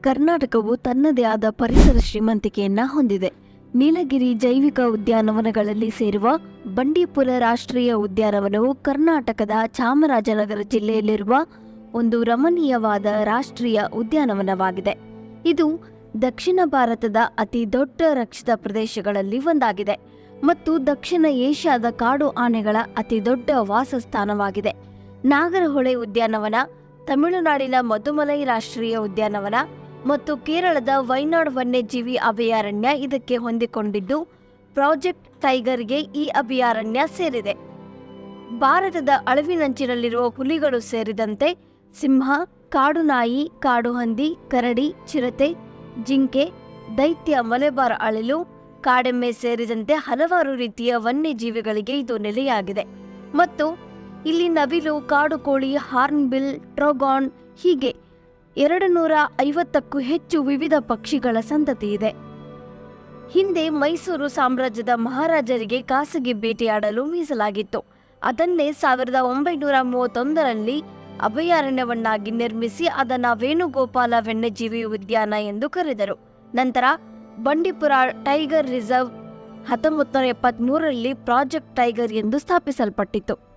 ಕರ್ನಾಟಕವು ತನ್ನದೇ ಆದ ಪರಿಸರ ಶ್ರೀಮಂತಿಕೆಯನ್ನ ಹೊಂದಿದೆ. ನೀಲಗಿರಿ ಜೈವಿಕ ಉದ್ಯಾನವನಗಳಲ್ಲಿ ಸೇರುವ ಬಂಡೀಪುರ ರಾಷ್ಟ್ರೀಯ ಉದ್ಯಾನವನವು ಕರ್ನಾಟಕದ ಚಾಮರಾಜನಗರ ಜಿಲ್ಲೆಯಲ್ಲಿರುವ ಒಂದು ರಮಣೀಯವಾದ ರಾಷ್ಟ್ರೀಯ ಉದ್ಯಾನವನವಾಗಿದೆ. ಇದು ದಕ್ಷಿಣ ಭಾರತದ ಅತಿ ದೊಡ್ಡ ರಕ್ಷಿತ ಪ್ರದೇಶಗಳಲ್ಲಿ ಒಂದಾಗಿದೆ ಮತ್ತು ದಕ್ಷಿಣ ಏಷ್ಯಾದ ಕಾಡು ಆನೆಗಳ ಅತಿ ದೊಡ್ಡ ವಾಸಸ್ಥಾನವಾಗಿದೆ. ನಾಗರಹೊಳೆ ಉದ್ಯಾನವನ, ತಮಿಳುನಾಡಿನ ಮಧುಮಲೈ ರಾಷ್ಟ್ರೀಯ ಉದ್ಯಾನವನ ಮತ್ತು ಕೇರಳದ ವೈನಾಡ್ ವನ್ಯಜೀವಿ ಅಭಯಾರಣ್ಯ ಇದಕ್ಕೆ ಹೊಂದಿಕೊಂಡಿದ್ದು, ಪ್ರಾಜೆಕ್ಟ್ ಟೈಗರ್ಗೆ ಈ ಅಭಯಾರಣ್ಯ ಸೇರಿದೆ. ಭಾರತದ ಅಳವಿನಂಚಿನಲ್ಲಿರುವ ಹುಲಿಗಳು ಸೇರಿದಂತೆ ಸಿಂಹ, ಕಾಡು ನಾಯಿ, ಕಾಡು ಹಂದಿ, ಕರಡಿ, ಚಿರತೆ, ಜಿಂಕೆ, ದೈತ್ಯ ಮಲೆಬಾರ್ ಅಳಿಲು, ಕಾಡೆಮ್ಮೆ ಸೇರಿದಂತೆ ಹಲವಾರು ರೀತಿಯ ವನ್ಯಜೀವಿಗಳಿಗೆ ಇದು ನೆಲೆಯಾಗಿದೆ. ಮತ್ತು ಇಲ್ಲಿ ನವಿಲು, ಕಾಡು ಕೋಳಿ, ಹಾರ್ನ್ಬಿಲ್ ಟ್ರೋಗಾನ್ ಹೀಗೆ ಎರಡು ನೂರ ಐವತ್ತಕ್ಕೂ ಹೆಚ್ಚು ವಿವಿಧ ಪಕ್ಷಿಗಳ ಸಂತತಿ ಇದೆ. ಹಿಂದೆ ಮೈಸೂರು ಸಾಮ್ರಾಜ್ಯದ ಮಹಾರಾಜರಿಗೆ ಖಾಸಗಿ ಬೇಟೆಯಾಡಲು ಮೀಸಲಾಗಿತ್ತು. ಅದನ್ನೇ ಸಾವಿರದ ಒಂಬೈನೂರ ಮೂವತ್ತೊಂದರಲ್ಲಿ ಅಭಯಾರಣ್ಯವನ್ನಾಗಿ ನಿರ್ಮಿಸಿ ಅದನ್ನ ವೇಣುಗೋಪಾಲ ವನ್ಯಜೀವಿ ಉದ್ಯಾನ ಎಂದು ಕರೆದರು. ನಂತರ ಬಂಡೀಪುರ ಟೈಗರ್ ರಿಸರ್ವ್ ಹತ್ತೊಂಬತ್ತು ನೂರ ಎಪ್ಪತ್ಮೂರರಲ್ಲಿ ಪ್ರಾಜೆಕ್ಟ್ ಟೈಗರ್ ಎಂದು ಸ್ಥಾಪಿಸಲ್ಪಟ್ಟಿತು